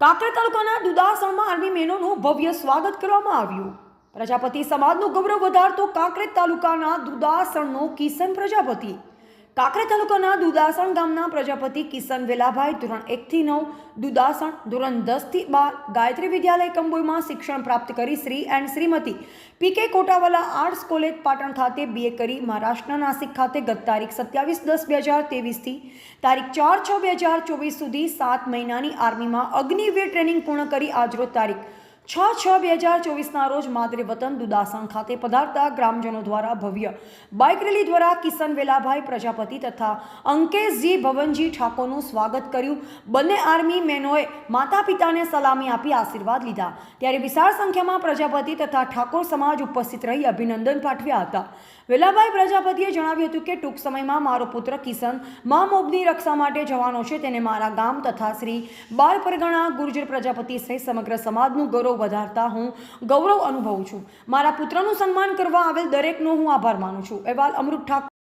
કાંકરેજ તાલુકાના દુદાસણમાં આર્મી મેનોનું ભવ્ય સ્વાગત કરવામાં આવ્યું. પ્રજાપતિ સમાજનું ગૌરવ વધારતો કાંકરેજ તાલુકાના દુદાસણનો કિશન પ્રજાપતિ કાંકરેજ તાલુકાના દુદાસણ ગામના પ્રજાપતિ કિશન વેલાભાઈ ધોરણ એકથી નવ, દુદાસણ ધોરણ દસથી બાર, ગાયત્રી વિદ્યાલય કંબોઈમાં શિક્ષણ પ્રાપ્ત કરી Shri and Shrimati P K Kotawala arts college Patan ખાતે બીએ કરી મહારાષ્ટ્રના નાસિક ખાતે ગત તારીખ સત્યાવીસ દસ બે હજાર તેવીસથી તારીખ ચાર છ બે હજાર ચોવીસ સુધી સાત મહિનાની આર્મીમાં અગ્નિવીર ટ્રેનિંગ પૂર્ણ કરી આજરોજ તારીખ છ છ બે હજાર ચોવીસના રોજ માદરે વતન દુદાસણ ખાતે પધારતા ગ્રામજનો દ્વારા ભવ્ય બાઇક રેલી દ્વારા કિશન વેલાભાઈ પ્રજાપતિ તથા અંકેશજી ભવનજી ઠાકોરનું સ્વાગત કર્યું. બંને આર્મી મેનોએ માતા પિતાને સલામી આપી આશીર્વાદ લીધા. ત્યારે વિશાળ સંખ્યામાં પ્રજાપતિ તથા ઠાકોર સમાજ ઉપસ્થિત રહી અભિનંદન પાઠવ્યા હતા. વેલાભાઈ પ્રજાપતિએ જણાવ્યું હતું કે, ટૂંક સમયમાં મારો પુત્ર કિશન મા મોબની રક્ષા માટે જવાનો છે. તેને મારા ગામ તથા શ્રી બાર પરગણા ગુર્જર પ્રજાપતિ સહિત સમગ્ર સમાજનું વધારતા હું ગૌરવ અનુભવું છું. મારા પુત્રનું સન્માન કરવા આવેલ દરેકનો હું આભાર માનું છું. અહેવાલ અમૃત ઠાકોર